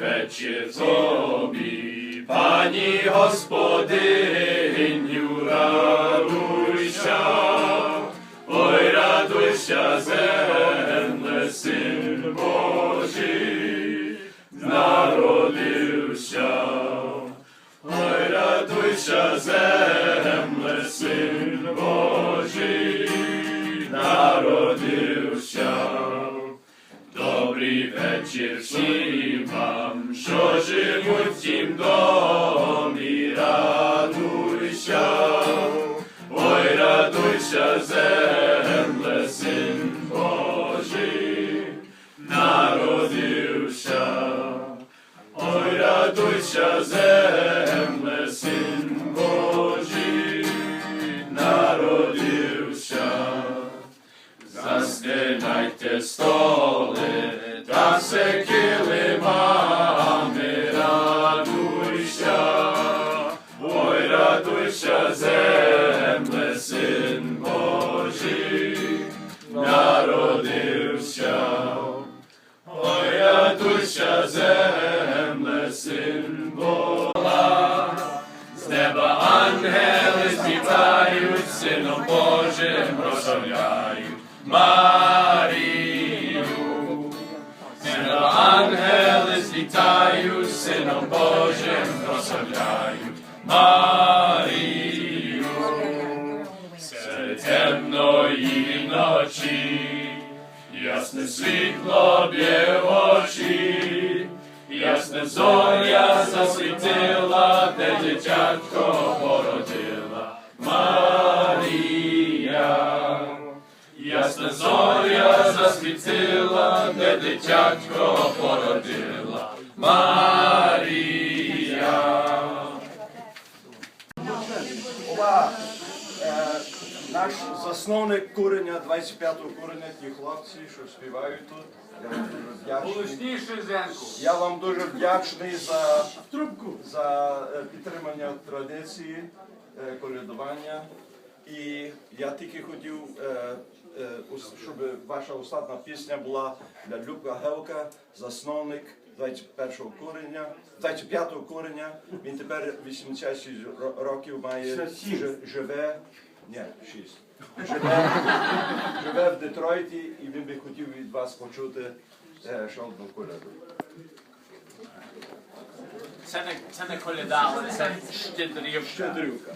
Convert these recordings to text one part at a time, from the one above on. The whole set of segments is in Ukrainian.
вечір тобі, пані господиню, радуйся, ой, радуйся, земле, син Божий, народився. Ой, радуйся, земле, син Божий, народився. Добрий вечір всім тім домі, радуйся, ой, радуйся, земле, син Божий, народився. Ой, радуйся, земле, син Божий, народився. Застеляйте столи, радуйся, земле, син Божий, народився. Ой, радуйся, земле, син Бога, з неба ангели співають, сином Божим прославляють Марію. З неба ангели злітають, сином Божим прославляють Марію. Темної ночі Ясне світло б'є в очі, ясне зоря засвітила, де дитятко породила Марія. Ясне зоря засвітила, де дитятко породила Марія. Е, наш засновник курення, 25-го курення, ті хлопці, що співають тут. Я вам дуже вдячний. Я вам дуже вдячний за, за е, підтримання традиції, е, колядування. І я тільки хотів, щоб ваша остатня пісня була для Люка Гелка, засновник 21-го курення, 25-го курення. Він тепер 86 років має, жи- живе, ні, 6. Живе, живе в Детройті і він би хотів від вас почути е, ще одну коляду. Це не, це не коляда, але це щедрівка. Щедрівка.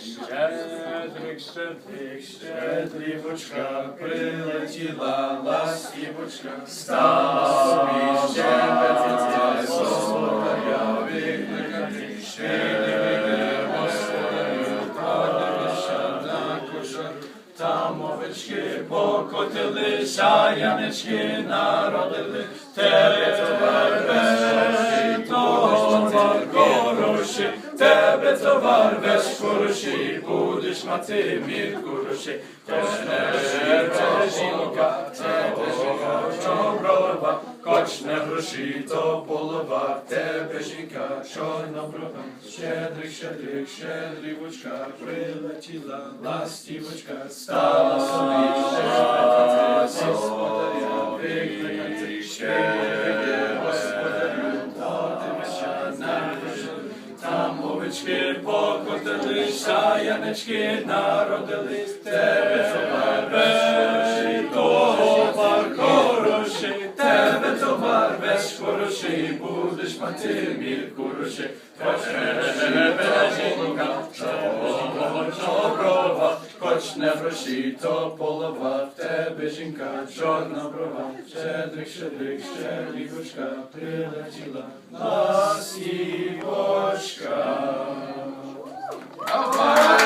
Щедрик, щедрик, щедрівочка, прилетіла ластівочка, стала собі щебетати, овечки покотилися, янички народили, тебе товар весь, товар хороший, тебе товар весь хороші, будеш мати мір хороший, кочне не жінка, тебе жінка, чорноброва, кочне гроші, то полова, тебе жінка, чорноброва, щедрик, щедрик, щедрівочка, прилетіла ластівочка, стала собі щедрик, господаря, викликати, щедрик, господарю, на кошару, там овечки покотилися, янички народились, тебе товар весь хороший, будеш мати мір хороший, тебе жінка, чорноброва, хоч не гроші, то полова, в тебе жінка, чорна брова, щедрик, щедрик, щедрівочка, прилетіла, ластівочка. Давай!